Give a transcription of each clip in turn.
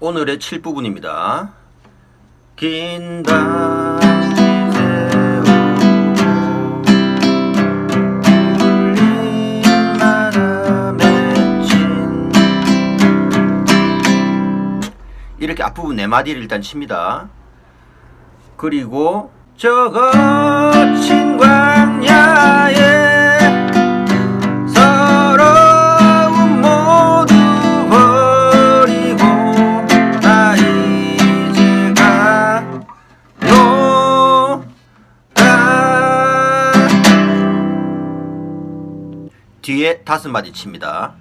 오늘의 7부분입니다. 긴친 이렇게 앞부분 네 마디를 일단 칩니다. 그리고 저 거친 광 다섯 마디 칩니다.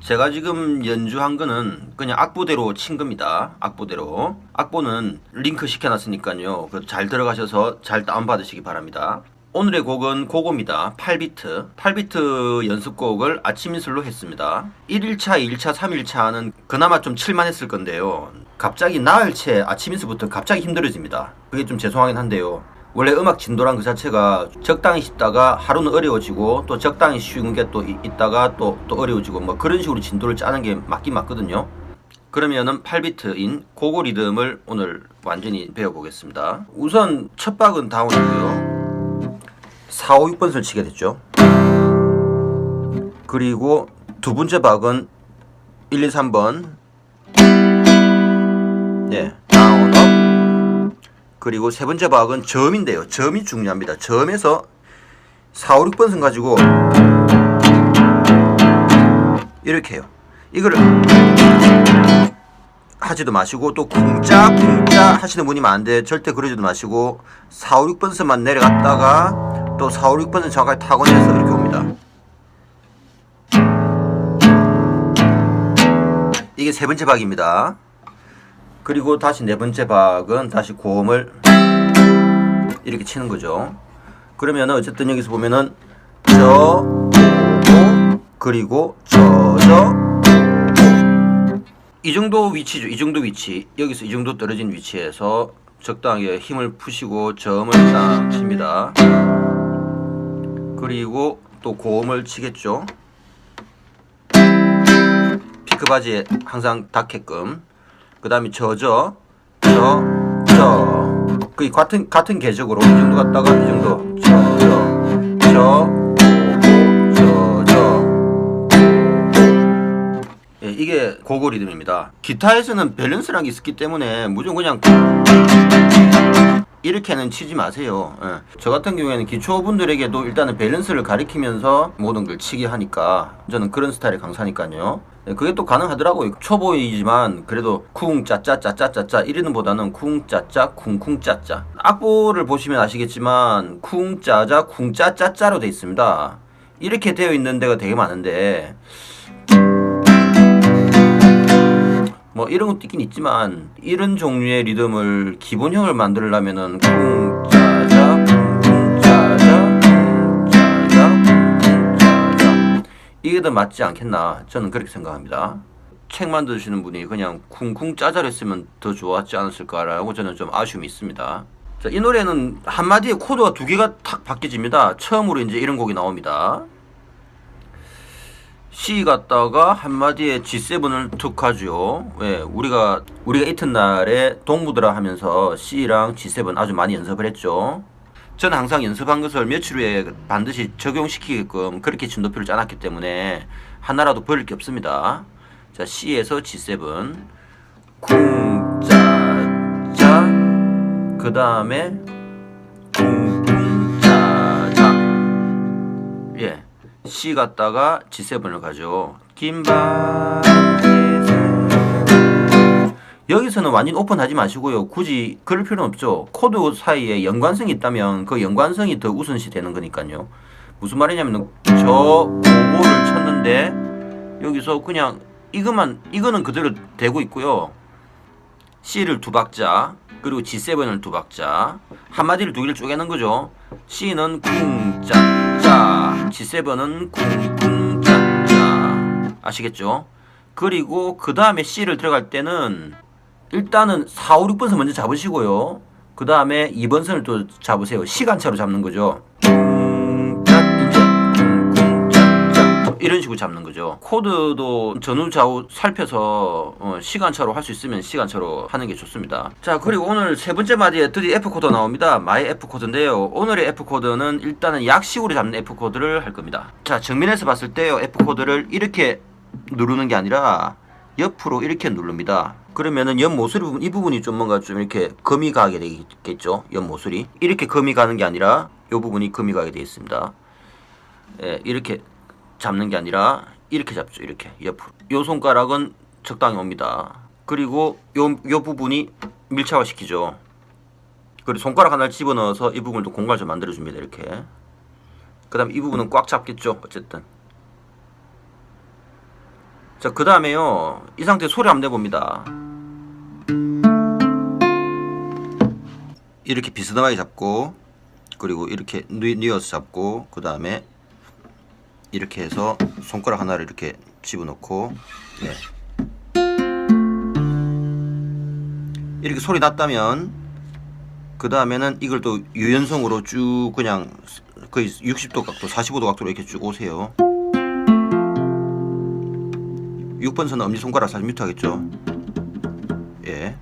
제가 지금 연주한 거는 그냥 악보대로 친 겁니다. 악보대로. 악보는 링크 시켜놨으니까요. 그잘 들어가셔서 잘 다운받으시기 바랍니다. 오늘의 곡은 고고입니다. 8비트. 8비트 연습곡을 아침 인술로 했습니다. 1일차, 2일차, 3일차는 그나마 좀 칠만했을 건데요. 갑자기 나흘째 아침 인수부터 갑자기 힘들어집니다. 그게 좀 죄송하긴 한데요. 원래 음악 진도란 그 자체가 적당히 쉽다가 하루는 어려워지고 또 적당히 쉬운 게 또 있다가 또, 또 어려워지고 뭐 그런 식으로 진도를 짜는 게 맞긴 맞거든요. 그러면은 8비트인 고고 리듬을 오늘 완전히 배워보겠습니다. 우선 첫 박은 다운이고요. 4, 5, 6번을 치게 됐죠. 그리고 두 번째 박은 1, 2, 3번. 예, 다운, 업. 그리고 세 번째 박은 점인데요. 점이 중요합니다. 점에서 4, 5, 6번선 가지고 이렇게 해요. 이거를 하지도 마시고 또 쿵짜 쿵짜 하시는 분이 많은데 절대 그러지도 마시고 4, 5, 6번선만 내려갔다가 또 4, 5, 6번선 정확하게 타고 내서 이렇게 옵니다. 이게 세 번째 박입니다. 그리고 다시 네 번째 박은 다시 고음을 이렇게 치는 거죠. 그러면은 어쨌든 여기서 보면은 저, 오, 그리고 저, 저, 오. 이 정도 위치죠. 이 정도 위치. 여기서 이 정도 떨어진 위치에서 적당하게 힘을 푸시고 점을 딱 칩니다. 그리고 또 고음을 치겠죠. 피크 바지에 항상 닿게끔. 그 다음에 저저 저저그 같은 같은 궤적으로 이 정도 갔다가 이 정도 저저저저저 예, 이게 고고 리듬입니다. 기타에서는 밸런스라는 게 있기 때문에 무조건 그냥 이렇게는 치지 마세요. 예. 저 같은 경우에는 기초분들에게도 일단은 밸런스를 가리키면서 모든 걸 치게 하니까 저는 그런 스타일의 강사니까요. 예, 그게 또 가능하더라고요. 초보이지만 그래도 쿵 짜짜 짜짜 짜짜 이러는 보다는 쿵 짜짜 쿵쿵 짜짜. 악보를 보시면 아시겠지만 쿵 짜자 쿵 짜짜짜로 돼 있습니다. 이렇게 되어 있는 데가 되게 많은데 뭐 이런 것도 있긴 있지만 이런 종류의 리듬을 기본형을 만들려면은 쿵 이게 더 맞지 않겠나 저는 그렇게 생각합니다. 책 만드시는 분이 그냥 쿵쿵 짜자를 했으면 더 좋았지 않았을까라고 저는 좀 아쉬움이 있습니다. 자, 이 노래는 한마디에 코드가 두 개가 탁 바뀌집니다. 처음으로 이제 이런 곡이 나옵니다. C 갔다가 한마디에 G7을 툭 하죠. 왜 우리가 우리가 이튿날에 동무드라 하면서 C랑 G7 아주 많이 연습을 했죠. 저는 항상 연습한 것을 며칠 후에 반드시 적용시키게끔 그렇게 진도표를 짜놨기 때문에 하나라도 버릴 게 없습니다. 자 C에서 G7 쿵짜짜 그 다음에 쿵쿵짜자 예. C 갔다가 G7을 가죠. 긴바지 여기서는 완전 오픈하지 마시고요. 굳이 그럴 필요는 없죠. 코드 사이에 연관성이 있다면 그 연관성이 더 우선시 되는 거니까요. 무슨 말이냐면 저 고고를 쳤는데 여기서 그냥 이것만 이거는 그대로 되고 있고요. C를 두 박자 그리고 G7을 두 박자 한마디를 두 개를 쪼개는 거죠. C는 쿵짜짜 G7은 쿵쿵짜짜 아시겠죠? 그리고 그 다음에 C를 들어갈 때는 일단은 4, 5, 6번 선 먼저 잡으시고요. 그 다음에 2번 선을 또 잡으세요. 시간차로 잡는 거죠. 이런 식으로 잡는 거죠. 코드도 전후 좌우 살펴서 어, 시간차로 할 수 있으면 시간차로 하는 게 좋습니다. 자 그리고 오늘 세 번째 마디에 드디어 F 코드 나옵니다. 마이 F 코드인데요. 오늘의 F 코드는 일단은 약식으로 잡는 F 코드를 할 겁니다. 자 정면에서 봤을 때요 F 코드를 이렇게 누르는 게 아니라 옆으로 이렇게 누릅니다. 그러면은 옆 모서리 부분 이 부분이 좀 뭔가 좀 이렇게 금이 가게 되겠죠. 옆 모서리 이렇게 금이 가는 게 아니라 이 부분이 금이 가게 되어 있습니다. 예, 이렇게 잡는 게 아니라 이렇게 잡죠. 이렇게 옆으로. 요 손가락은 적당히 옵니다. 그리고 요, 요 부분이 밀착을 시키죠. 그리고 손가락 하나를 집어넣어서 이 부분도 공간을 좀 만들어줍니다. 이렇게. 그 다음 이 부분은 꽉 잡겠죠. 어쨌든. 자, 그 다음에요. 이 상태 소리 한번 내봅니다. 이렇게 비스듬하게 잡고, 그리고 이렇게 누- 뉘어서 잡고, 그 다음에 이렇게 해서 손가락 하나를 이렇게 집어넣고, 예. 이렇게 소리 났다면, 그 다음에는 이걸 또 유연성으로 쭉 그냥 거의 60도 각도, 45도 각도로 이렇게 쭉 오세요. 6번 선은 엄지손가락 사실 뮤트 하겠죠. 예.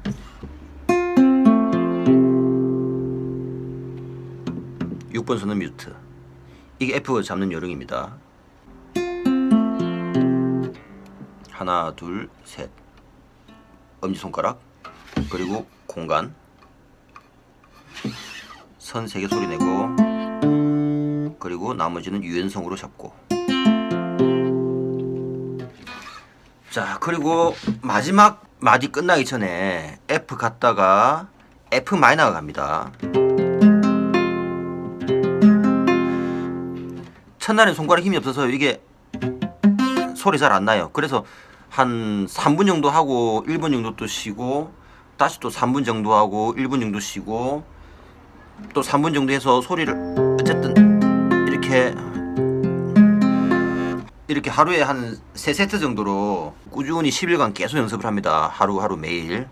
육번 선은 뮤트. 이게 F 잡는 요령입니다. 하나, 둘, 셋. 엄지손가락. 그리고 공간. 선 세 개 소리 내고. 그리고 나머지는 유연성으로 잡고. 자 그리고 마지막 마디 끝나기 전에 F 갔다가 F 마이너가 갑니다. 첫날엔 손가락 힘이 없어서 이게 소리 잘 안 나요. 그래서 한 3분 정도 하고 1분 정도 또 쉬고 다시 또 3분 정도 하고 1분 정도 쉬고 또 3분 정도 해서 소리를 어쨌든 이렇게 이렇게 하루에 한 3세트 정도로 꾸준히 10일간 계속 연습을 합니다. 하루하루 매일.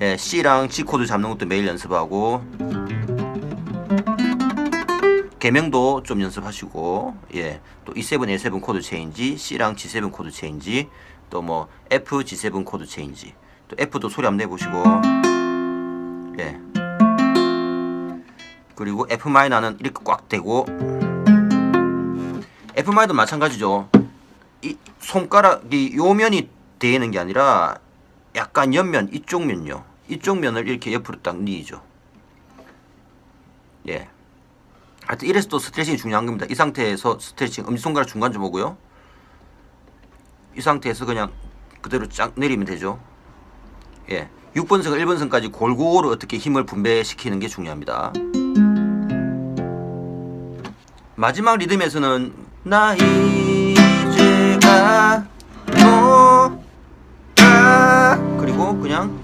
예, C랑 G 코드 잡는 것도 매일 연습하고 개명도 좀 연습하시고 예, 또 E7, A7 코드 체인지, C랑 G7 코드 체인지, 또 뭐 F, G7 코드 체인지, 또 F도 소리 한번 내보시고 예. 그리고 F 마이너는 이렇게 꽉 대고 F 마이도 마찬가지죠. 이 손가락이 요 면이 대는 게 아니라 약간 옆면 이쪽 면요. 이쪽 면을 이렇게 옆으로 딱 뉘죠. 예. 하여튼 이래서 또 스트레칭이 중요한 겁니다. 이 상태에서 스트레칭 엄지손가락 중간 좀 오고요. 이 상태에서 그냥 그대로 쫙 내리면 되죠. 예. 6번선, 1번선까지 골고루 어떻게 힘을 분배시키는 게 중요합니다. 마지막 리듬에서는 나 이제 가노라 그리고 그냥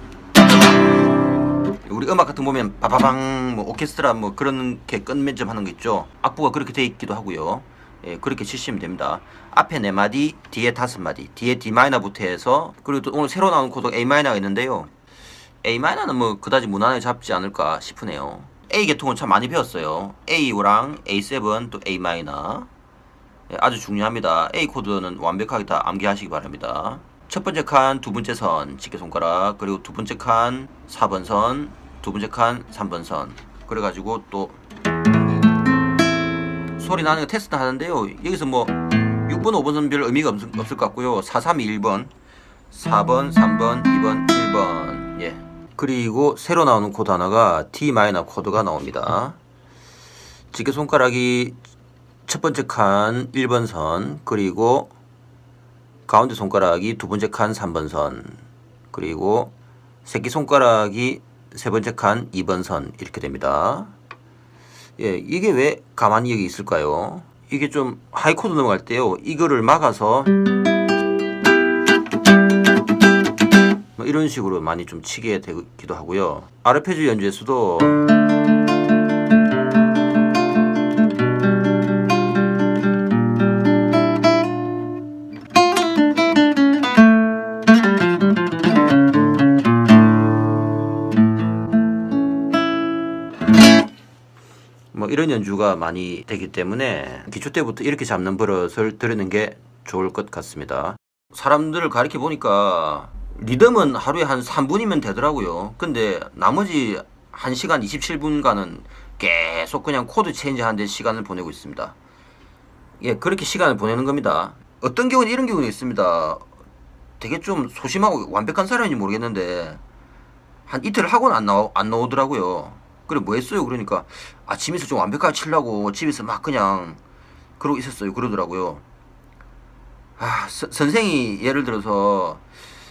우리 음악 같은 거 보면 바바방 뭐 오케스트라 뭐 그런 게 끝맺점 하는 거 있죠? 악보가 그렇게 돼 있기도 하고요. 예 그렇게 치시면 됩니다. 앞에 네 마디 뒤에 다섯 마디 뒤에 D 마이너부터 해서 그리고 또 오늘 새로 나온 코드 A 마이너가 있는데요. A 마이너는 뭐 그다지 무난하게 잡지 않을까 싶으네요. A 계통은 참 많이 배웠어요. A랑 A7 또 A 마이너. 예, 아주 중요합니다. A 코드는 완벽하게 다 암기하시기 바랍니다. 첫 번째 칸, 두 번째 선, 집게 손가락, 그리고 두 번째 칸, 4번 선, 두 번째 칸, 3번 선. 그래가지고 또 소리 나는 거 테스트 하는데요. 여기서 뭐 6번, 5번 선 별 의미가 없을, 없을 것 같고요. 4, 3, 2, 1번, 4번, 3번, 2번, 1번. 예. 그리고 새로 나오는 코드 하나가 D 마이너 코드가 나옵니다. 집게 손가락이 첫 번째 칸 1번 선 그리고 가운데 손가락이 두 번째 칸 3번 선 그리고 새끼 손가락이 세 번째 칸 2번 선 이렇게 됩니다. 예, 이게 왜 가만히 여기 있을까요? 이게 좀 하이 코드 넘어갈 때요. 이거를 막아서 뭐 이런 식으로 많이 좀 치게 되기도 하고요. 아르페지오 연주에서도 이런 연주가 많이 되기 때문에 기초 때부터 이렇게 잡는 버릇을 들이는 게 좋을 것 같습니다. 사람들을 가르쳐 보니까 리듬은 하루에 한 3분이면 되더라고요. 근데 나머지 1시간 27분간은 계속 그냥 코드 체인지 하는데 시간을 보내고 있습니다. 예, 그렇게 시간을 보내는 겁니다. 어떤 경우는 이런 경우도 있습니다. 되게 좀 소심하고 완벽한 사람인지 모르겠는데 한 이틀 하고는 안 나오 안 나오더라고요. 그래 뭐 했어요? 그러니까 아침에서 좀 완벽하게 치려고 집에서 막 그냥 그러고 있었어요. 그러더라고요. 아, 서- 선생이 예를 들어서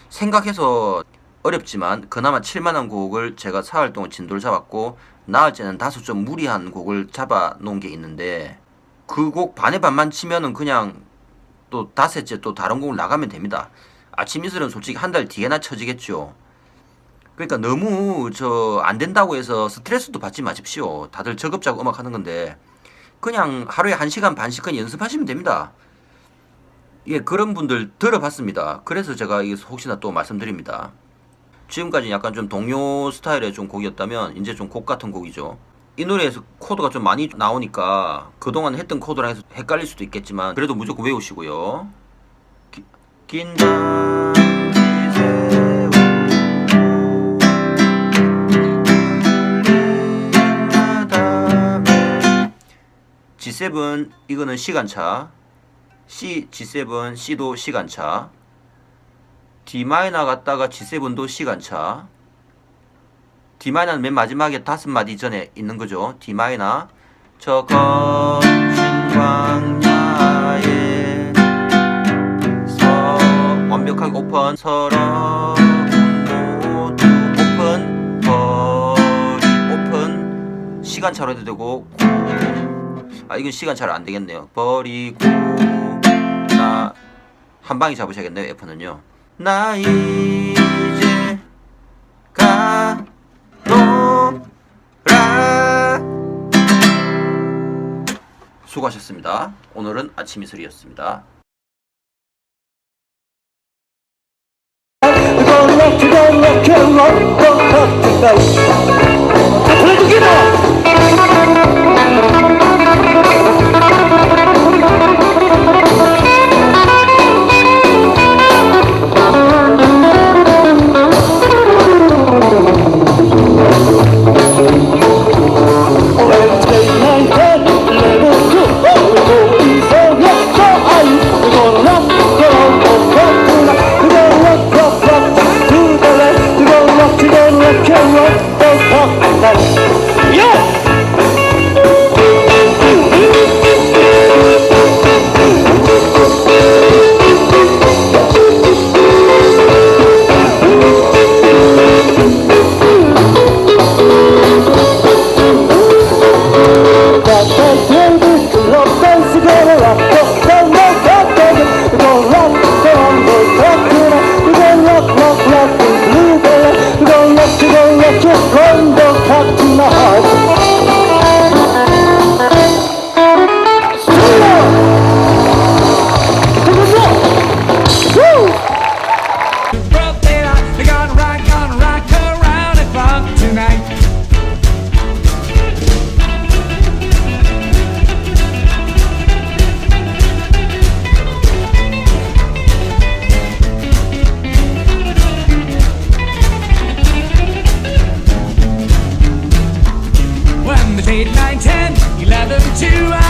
생각해서 어렵지만 그나마 칠만한 곡을 제가 사흘 동안 진도를 잡았고 나을 때는 다소 좀 무리한 곡을 잡아 놓은 게 있는데 그 곡 반의 반만 치면은 그냥 또 다섯째 또 다른 곡을 나가면 됩니다. 아침 이슬은 솔직히 한 달 뒤에나 쳐지겠죠. 그러니까 너무 저 안 된다고 해서 스트레스도 받지 마십시오. 다들 저급자고 음악 하는 건데 그냥 하루에 한 시간 반씩 그냥 연습하시면 됩니다. 예, 그런 분들 들어봤습니다. 그래서 제가 혹시나 또 말씀드립니다. 지금까지 약간 좀 동요 스타일의 좀 곡이었다면 이제 좀 곡 같은 곡이죠. 이 노래에서 코드가 좀 많이 나오니까 그동안 했던 코드랑 해서 헷갈릴 수도 있겠지만 그래도 무조건 외우시고요. 기- 긴장 G7 이거는 시간차. C, G7, C도 시간차. D 마이너 갔다가 G7도 시간차. D 마이너는 맨 마지막에 다섯 마디 전에 있는 거죠. D 마이너. 저 거친 광야에 서 완벽하게 오픈. 서러운 모두 오픈. 거리 오픈. 시간차로 해도 되고 아 이건 시간차로 안 되겠네요. 버리고 나 한 방에 잡으셔야겠네요 F는요. 나 이제 가노라. 수고하셨습니다. 오늘은 아침 이슬이었습니다. Yeah! 8, 9, 10, 11, 2,